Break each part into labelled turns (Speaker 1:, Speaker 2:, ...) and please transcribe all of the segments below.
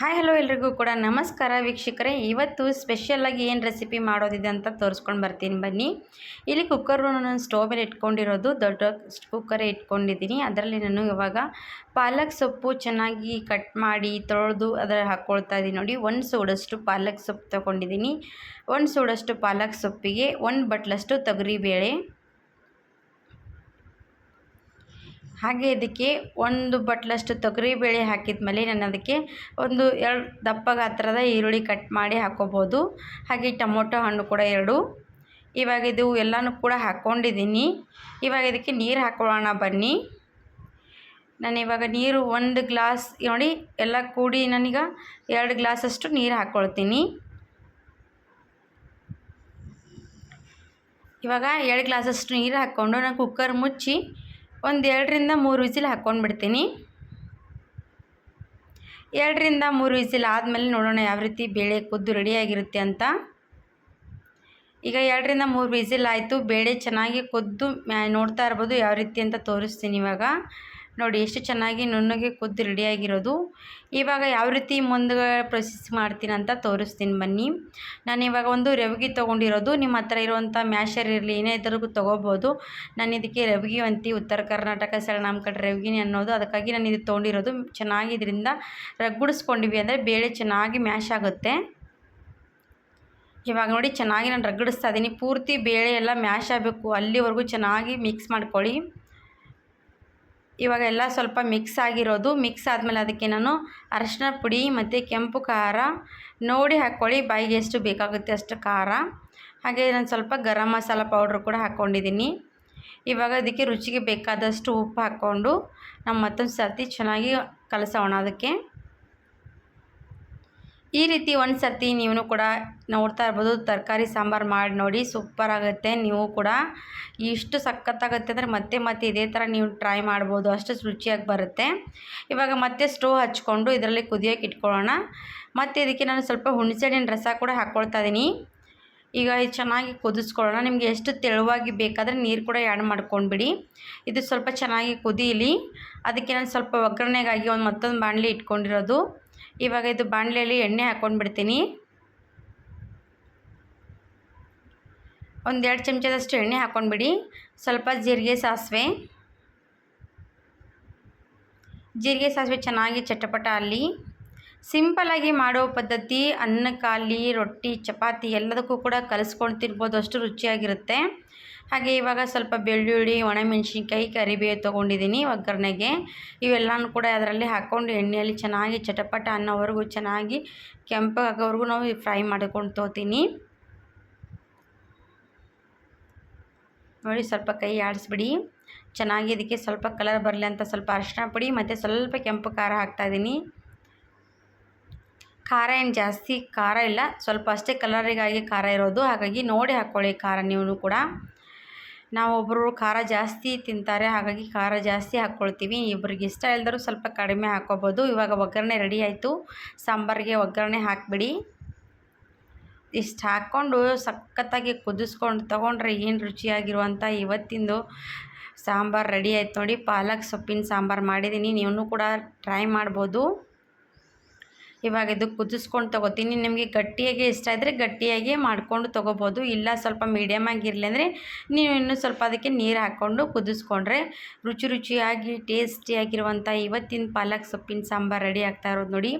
Speaker 1: Hi, hello ಎಲ್ರಿಗೂ ಕೂಡ ನಮಸ್ಕಾರ ವೀಕ್ಷಕರೇ. ಇವತ್ತು ಸ್ಪೆಷಲಾಗಿ ಏನು ರೆಸಿಪಿ ಮಾಡೋದಿದೆ ಅಂತ ತೋರಿಸ್ಕೊಂಡು ಬರ್ತೀನಿ ಬನ್ನಿ. ಇಲ್ಲಿ ಕುಕ್ಕರು ನಾನು ಸ್ಟೋವ್ ಮೇಲೆ ಇಟ್ಕೊಂಡಿರೋದು. ದೊಡ್ಡ ಕುಕ್ಕರೇ ಇಟ್ಕೊಂಡಿದ್ದೀನಿ. ಅದರಲ್ಲಿ ನಾನು ಇವಾಗ ಪಾಲಕ್ ಸೊಪ್ಪು ಚೆನ್ನಾಗಿ ಕಟ್ ಮಾಡಿ ತೊಳೆದು ಅದರಲ್ಲಿ ಹಾಕ್ಕೊಳ್ತಾ ಇದ್ದೀನಿ. ನೋಡಿ, ಒಂದು ಸೂಡಷ್ಟು ಪಾಲಕ್ ಸೊಪ್ಪು ತೊಗೊಂಡಿದ್ದೀನಿ. ಒಂದು ಸೂಡಷ್ಟು ಪಾಲಕ್ ಸೊಪ್ಪಿಗೆ, ಒಂದು ಬಟ್ಲಷ್ಟು ತೊಗರಿಬೇಳೆ ಹಾಗೆ ಇದಕ್ಕೆ ಒಂದು ಬಟ್ಲಷ್ಟು ತೊಗರಿಬೇಳೆ ಹಾಕಿದ ಮೇಲೆ ನಾನು ಅದಕ್ಕೆ ಒಂದು ಎರಡು ದಪ್ಪ ಗಾತ್ರದ ಈರುಳ್ಳಿ ಕಟ್ ಮಾಡಿ ಹಾಕ್ಕೋಬೋದು ಹಾಗೆ ಟೊಮೊಟೊ ಹಣ್ಣು ಕೂಡ ಎರಡು. ಇವಾಗ ಇದು ಎಲ್ಲನೂ ಕೂಡ ಹಾಕ್ಕೊಂಡಿದ್ದೀನಿ. ಇವಾಗ ಇದಕ್ಕೆ ನೀರು ಹಾಕ್ಕೊಳ್ಳೋಣ ಬನ್ನಿ. ನಾನು ಇವಾಗ ನೀರು ಒಂದು ಗ್ಲಾಸ್ ನೋಡಿ ಎಲ್ಲ ಕೂಡಿ ನಾನೀಗ ಎರಡು ಗ್ಲಾಸಷ್ಟು ನೀರು ಹಾಕ್ಕೊಳ್ತೀನಿ ಇವಾಗ ಎರಡು ಗ್ಲಾಸಷ್ಟು ನೀರು ಹಾಕ್ಕೊಂಡು ನಾನು ಕುಕ್ಕರ್ ಮುಚ್ಚಿ ಒಂದು ಎರಡರಿಂದ ಮೂರು ವಿಸಿಲ್ ಹಾಕ್ಕೊಂಡು ಬಿಡ್ತೀನಿ ಎರಡರಿಂದ ಮೂರು ವಿಸಿಲ್ ಆದಮೇಲೆ ನೋಡೋಣ ಯಾವ ರೀತಿ ಬೇಳೆ ಕುದ್ದು ರೆಡಿಯಾಗಿರುತ್ತೆ ಅಂತ. ಈಗ ಎರಡರಿಂದ ಮೂರು ವಿಸಿಲ್ ಆಯಿತು, ಬೇಳೆ ಚೆನ್ನಾಗಿ ಕುದ್ದು ನೋಡ್ತಾ ಇರ್ಬೋದು ಯಾವ ರೀತಿ ಅಂತ ತೋರಿಸ್ತೀನಿ ಇವಾಗ. ನೋಡಿ ಎಷ್ಟು ಚೆನ್ನಾಗಿ ನುಣ್ಣಗೆ ಕುದ್ದು ರೆಡಿಯಾಗಿರೋದು ಇವಾಗ ಯಾವ ರೀತಿ ಮುಂದೆ ಪ್ರೊಸೆಸ್ ಮಾಡ್ತೀನಿ ಅಂತ ತೋರಿಸ್ತೀನಿ ಬನ್ನಿ. ನಾನು ಇವಾಗ ಒಂದು ರವಿಗೆ ತೊಗೊಂಡಿರೋದು. ನಿಮ್ಮ ಹತ್ರ ಇರುವಂಥ ಮ್ಯಾಶರ್ ಇರಲಿ, ಏನೇ ಇದ್ರಿಗೂ ತೊಗೋಬೋದು. ನಾನು ಇದಕ್ಕೆ ರವಿಗೆ ಅಂತಿ ಉತ್ತರ ಕರ್ನಾಟಕ ಸೈಡ್ ನಮ್ಮ ಕಡೆ ರವಿಗಿನಿ ಅನ್ನೋದು. ಅದಕ್ಕಾಗಿ ನಾನು ಇದು ತೊಗೊಂಡಿರೋದು. ಚೆನ್ನಾಗಿ ಇದರಿಂದ ರಗ್ಗುಡಿಸ್ಕೊಂಡಿವಿ ಅಂದರೆ ಬೇಳೆ ಚೆನ್ನಾಗಿ ಮ್ಯಾಶ್ ಆಗುತ್ತೆ. ಇವಾಗ ನೋಡಿ ಚೆನ್ನಾಗಿ ನಾನು ರಗಡಿಸ್ತಾ ಇದ್ದೀನಿ ಪೂರ್ತಿ ಬೇಳೆ ಎಲ್ಲ ಮ್ಯಾಶ್ ಆಗಬೇಕು. ಅಲ್ಲಿವರೆಗೂ ಚೆನ್ನಾಗಿ ಮಿಕ್ಸ್ ಮಾಡ್ಕೊಳ್ಳಿ. ಇವಾಗ ಎಲ್ಲ ಸ್ವಲ್ಪ ಮಿಕ್ಸ್ ಆಗಿರೋದು. ಮಿಕ್ಸ್ ಆದಮೇಲೆ ಅದಕ್ಕೆ ನಾನು ಅರಶಿನ ಪುಡಿ ಮತ್ತು ಕೆಂಪು ಖಾರ ನೋಡಿ ಹಾಕ್ಕೊಳ್ಳಿ. ಬಾಯಿಗೆ ಎಷ್ಟು ಬೇಕಾಗುತ್ತೆ ಅಷ್ಟು ಖಾರ. ಹಾಗೆ ನಾನು ಸ್ವಲ್ಪ ಗರಂ ಮಸಾಲ ಪೌಡ್ರ್ ಕೂಡ ಹಾಕ್ಕೊಂಡಿದ್ದೀನಿ. ಇವಾಗ ಅದಕ್ಕೆ ರುಚಿಗೆ ಬೇಕಾದಷ್ಟು ಉಪ್ಪು ಹಾಕ್ಕೊಂಡು ನಾವು ಮತ್ತೊಂದು ಸರ್ತಿ ಚೆನ್ನಾಗಿ ಕಲಸೋಣ ಅದಕ್ಕೆ. ಈ ರೀತಿ ಒಂದು ಸರ್ತಿ ನೀವು ಕೂಡ ನೋಡ್ತಾ ಇರ್ಬೋದು, ತರಕಾರಿ ಸಾಂಬಾರು ಮಾಡಿ ನೋಡಿ ಸೂಪರ್ ಆಗುತ್ತೆ ನೀವು ಕೂಡ ಇಷ್ಟು ಸಖತ್ತಾಗುತ್ತೆ ಅಂದರೆ ಮತ್ತೆ ಮತ್ತೆ ಇದೇ ಥರ ನೀವು ಟ್ರೈ ಮಾಡ್ಬೋದು, ಅಷ್ಟು ರುಚಿಯಾಗಿ ಬರುತ್ತೆ. ಇವಾಗ ಮತ್ತೆ ಸ್ಟೋವ್ ಹಚ್ಕೊಂಡು ಇದರಲ್ಲಿ ಕುದಿಯೋಕೆ ಇಟ್ಕೊಳ್ಳೋಣ. ಮತ್ತು ಇದಕ್ಕೆ ನಾನು ಸ್ವಲ್ಪ ಹುಣಸೆಹಣ್ಣಿನ ರಸ ಕೂಡ ಹಾಕ್ಕೊಳ್ತಾ ಇದ್ದೀನಿ ಈಗ ಚೆನ್ನಾಗಿ ಕುದಿಸ್ಕೊಳ್ಳೋಣ. ನಿಮಗೆ ಎಷ್ಟು ತೆಳುವಾಗಿ ಬೇಕಾದರೆ ನೀರು ಕೂಡ ಆ್ಯಡ್ ಮಾಡ್ಕೊಂಡ್ಬಿಡಿ. ಇದು ಸ್ವಲ್ಪ ಚೆನ್ನಾಗಿ ಕುದೀಲಿ ಅದಕ್ಕೆ ನಾನು ಸ್ವಲ್ಪ ಒಗ್ಗರಣೆಗಾಗಿ ಒಂದು ಮತ್ತೊಂದು ಬಾಣಲಿ ಇಟ್ಕೊಂಡಿರೋದು. ಇವಾಗ ಇದು ಬಾಣಲೆಯಲ್ಲಿ ಎಣ್ಣೆ ಹಾಕ್ಕೊಂಡ್ಬಿಡ್ತೀನಿ. ಒಂದು ಎರಡು ಚಮಚದಷ್ಟು ಎಣ್ಣೆ ಹಾಕ್ಕೊಂಡ್ಬಿಡಿ. ಸ್ವಲ್ಪ ಜೀರಿಗೆ ಸಾಸಿವೆ. ಜೀರಿಗೆ ಸಾಸಿವೆ ಚೆನ್ನಾಗಿ ಚಟಪಟ ಅಲ್ಲಿ. ಸಿಂಪಲಾಗಿ ಮಾಡೋ ಪದ್ಧತಿ ಅನ್ನಕ್ಕಾಗಲಿ ರೊಟ್ಟಿ, ಚಪಾತಿ ಎಲ್ಲದಕ್ಕೂ ಕೂಡ ಕಲಿಸ್ಕೊಂಡು ತಿನ್ಬೋದು ಅಷ್ಟು ರುಚಿಯಾಗಿರುತ್ತೆ. ಹಾಗೆ ಇವಾಗ ಸ್ವಲ್ಪ ಬೆಳ್ಳುಳ್ಳಿ, ಒಣಮೆಣ್ಸಿನ್ಕಾಯಿ, ಕರಿಬೇವು ತೊಗೊಂಡಿದ್ದೀನಿ ಒಗ್ಗರಣೆಗೆ. ಇವೆಲ್ಲನೂ ಕೂಡ ಅದರಲ್ಲಿ ಹಾಕ್ಕೊಂಡು ಎಣ್ಣೆಯಲ್ಲಿ ಚೆನ್ನಾಗಿ ಚಟಪಟ ಅನ್ನೋವರೆಗೂ ಚೆನ್ನಾಗಿ ಕೆಂಪಾಗೋವರೆಗೂ ನಾವು ಫ್ರೈ ಮಾಡ್ಕೊಂಡು ತೋತೀನಿ ನೋಡಿ ಸ್ವಲ್ಪ ಕೈ ಆಡಿಸ್ಬಿಡಿ. ಚೆನ್ನಾಗಿ ಇದಕ್ಕೆ ಸ್ವಲ್ಪ ಕಲರ್ ಬರಲಿ ಅಂತ ಸ್ವಲ್ಪ ಅರಿಶಿನ ಪುಡಿ ಮತ್ತು ಸ್ವಲ್ಪ ಕೆಂಪು ಖಾರ ಹಾಕ್ತಾಯಿದ್ದೀನಿ ಖಾರ ಏನು ಜಾಸ್ತಿ ಖಾರ ಇಲ್ಲ, ಸ್ವಲ್ಪ ಅಷ್ಟೇ ಕಲರಿಗಾಗಿ ಖಾರ ಇರೋದು. ಹಾಗಾಗಿ ನೋಡಿ ಹಾಕ್ಕೊಳ್ಳಿ ಖಾರ ನೀವು ಕೂಡ. ನಾವು ಒಬ್ಬರು ಖಾರ ಜಾಸ್ತಿ ತಿಂತಾರೆ, ಹಾಗಾಗಿ ಖಾರ ಜಾಸ್ತಿ ಹಾಕ್ಕೊಳ್ತೀವಿ. ಇಬ್ಬರಿಗೆ ಇಷ್ಟ ಇಲ್ದರೂ ಸ್ವಲ್ಪ ಕಡಿಮೆ ಹಾಕ್ಕೋಬೋದು. ಇವಾಗ ಒಗ್ಗರಣೆ ರೆಡಿ ಆಯಿತು. ಸಾಂಬಾರಿಗೆ ಒಗ್ಗರಣೆ ಹಾಕಿಬಿಡಿ. ಇಷ್ಟು ಹಾಕ್ಕೊಂಡು ಸಖತ್ತಾಗಿ ಕುದಿಸ್ಕೊಂಡು ತೊಗೊಂಡ್ರೆ ಏನು ರುಚಿಯಾಗಿರುವಂಥ ಇವತ್ತಿಂದು ಸಾಂಬಾರು ರೆಡಿ ಆಯ್ತು ನೋಡಿ. ಪಾಲಕ್ ಸೊಪ್ಪಿನ ಸಾಂಬಾರು ಮಾಡಿದ್ದೀನಿ ನೀವು ಕೂಡ ಟ್ರೈ ಮಾಡ್ಬೋದು. ಇವಾಗ ಇದು ಕುದಿಸ್ಕೊಂಡು ತೊಗೋತೀನಿ. ನಿಮಗೆ ಗಟ್ಟಿಯಾಗಿ ಇಷ್ಟ ಇದ್ದರೆ ಗಟ್ಟಿಯಾಗಿ ಮಾಡಿಕೊಂಡು ತೊಗೋಬೋದು. ಇಲ್ಲ ಸ್ವಲ್ಪ ಮೀಡಿಯಮ್ ಆಗಿರಲಿ ಅಂದರೆ ನೀವು ಇನ್ನೂ ಸ್ವಲ್ಪ ಅದಕ್ಕೆ ನೀರು ಹಾಕ್ಕೊಂಡು ಕುದಿಸ್ಕೊಂಡ್ರೆ ರುಚಿ ರುಚಿಯಾಗಿ ಟೇಸ್ಟಿಯಾಗಿರುವಂಥ ಇವತ್ತಿನ ಪಾಲಕ್ ಸೊಪ್ಪಿನ ಸಾಂಬಾರು ರೆಡಿ ಆಗ್ತಾ ಇರೋದು ನೋಡಿ.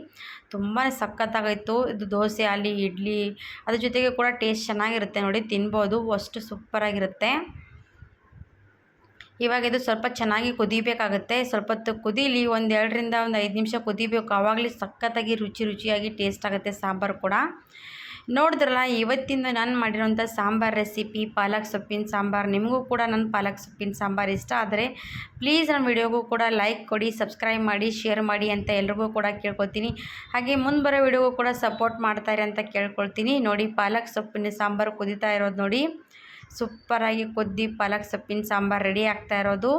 Speaker 1: ತುಂಬಾ ಸಖತ್ತಾಗಿತ್ತು ಇದು ದೋಸೆ, ಅಲ್ಲಿ, ಇಡ್ಲಿ, ಅದ್ರ ಜೊತೆಗೆ ಕೂಡ ಟೇಸ್ಟ್ ಚೆನ್ನಾಗಿರುತ್ತೆ ನೋಡಿ. ತಿನ್ಬೋದು. ಅಷ್ಟು ಸೂಪರಾಗಿರುತ್ತೆ ಇವಾಗ ಇದು ಸ್ವಲ್ಪ ಚೆನ್ನಾಗಿ ಕುದಿಬೇಕಾಗುತ್ತೆ. ಸ್ವಲ್ಪ ಹೊತ್ತು ಕುದೀಲಿ, ಒಂದು ಎರಡರಿಂದ ಒಂದು ಐದು ನಿಮಿಷ ಕುದಿಬೇಕು. ಆವಾಗಲೇ ಸಖತ್ತಾಗಿ ರುಚಿ ರುಚಿಯಾಗಿ ಟೇಸ್ಟ್ ಆಗುತ್ತೆ ಸಾಂಬಾರು ಕೂಡ. ನೋಡಿದ್ರಲ್ಲ, ಇವತ್ತಿಂದ ನಾನು ಮಾಡಿರೋಂಥ ಸಾಂಬಾರು ರೆಸಿಪಿ ಪಾಲಕ್ ಸೊಪ್ಪಿನ ಸಾಂಬಾರು. ನಿಮಗೂ ಕೂಡ ನನ್ನ ಪಾಲಕ್ ಸೊಪ್ಪಿನ ಸಾಂಬಾರು ಇಷ್ಟ ಆದರೆ ಪ್ಲೀಸ್ ನನ್ನ ವಿಡಿಯೋಗೂ ಕೂಡ ಲೈಕ್ ಕೊಡಿ ಸಬ್ಸ್ಕ್ರೈಬ್ ಮಾಡಿ ಶೇರ್ ಮಾಡಿ ಅಂತ ಎಲ್ರಿಗೂ ಕೂಡ ಕೇಳ್ಕೊತೀನಿ. ಹಾಗೆ ಮುಂದೆ ಬರೋ ವಿಡಿಯೋಗೂ ಕೂಡ ಸಪೋರ್ಟ್ ಮಾಡ್ತಾರೆ ಅಂತ ಕೇಳ್ಕೊಳ್ತೀನಿ. ನೋಡಿ, ಪಾಲಕ್ ಸೊಪ್ಪಿನ ಸಾಂಬಾರು ಕುದೀತಾ ಇರೋದು ನೋಡಿ. ಸೂಪರಾಗಿ ಕುದ್ದಿ ಪಾಲಕ್ ಸೊಪ್ಪಿನ ಸಾಂಬಾರು ರೆಡಿ ಆಗ್ತಾ ಇರೋದು.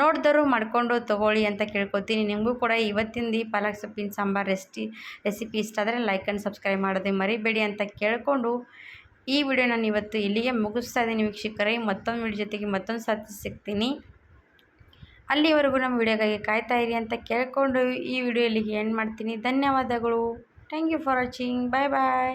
Speaker 1: ನೋಡಿದವರು ಮಾಡಿಕೊಂಡು ತೊಗೊಳ್ಳಿ ಅಂತ ಕೇಳ್ಕೊತೀನಿ. ನಿಮಗೂ ಕೂಡ ಇವತ್ತಿಂದ ಈ ಪಾಲಕ್ ಸೊಪ್ಪಿನ ಸಾಂಬಾರು ರೆಸ್ಟಿ, ರೆಸಿಪಿ ಇಷ್ಟ ಆದರೆ ಲೈಕ್ ಆ್ಯಂಡ್ ಸಬ್ಸ್ಕ್ರೈಬ್ ಮಾಡೋದೇ ಮರಿಬೇಡಿ ಅಂತ ಕೇಳಿಕೊಂಡು ಈ ವಿಡಿಯೋ ನಾನು ಇವತ್ತು ಇಲ್ಲಿಗೆ ಮುಗಿಸ್ತಾ ಇದ್ದೀನಿ. ವೀಕ್ಷಕರೇ ಮತ್ತೊಂದು ವಿಡಿಯೋ ಜೊತೆಗೆ ಮತ್ತೊಂದು ಸಾಥಿ ಸಿಗ್ತೀನಿ. ಅಲ್ಲಿವರೆಗೂ ನಮ್ಮ ವಿಡಿಯೋಗಾಗಿ ಕಾಯ್ತಾ ಇರಿ ಅಂತ ಕೇಳಿಕೊಂಡು ಈ ವಿಡಿಯೋ ಇಲ್ಲಿಗೆ ಎಂಡ್ ಮಾಡ್ತೀನಿ. ಧನ್ಯವಾದಗಳು. Thank you for watching bye bye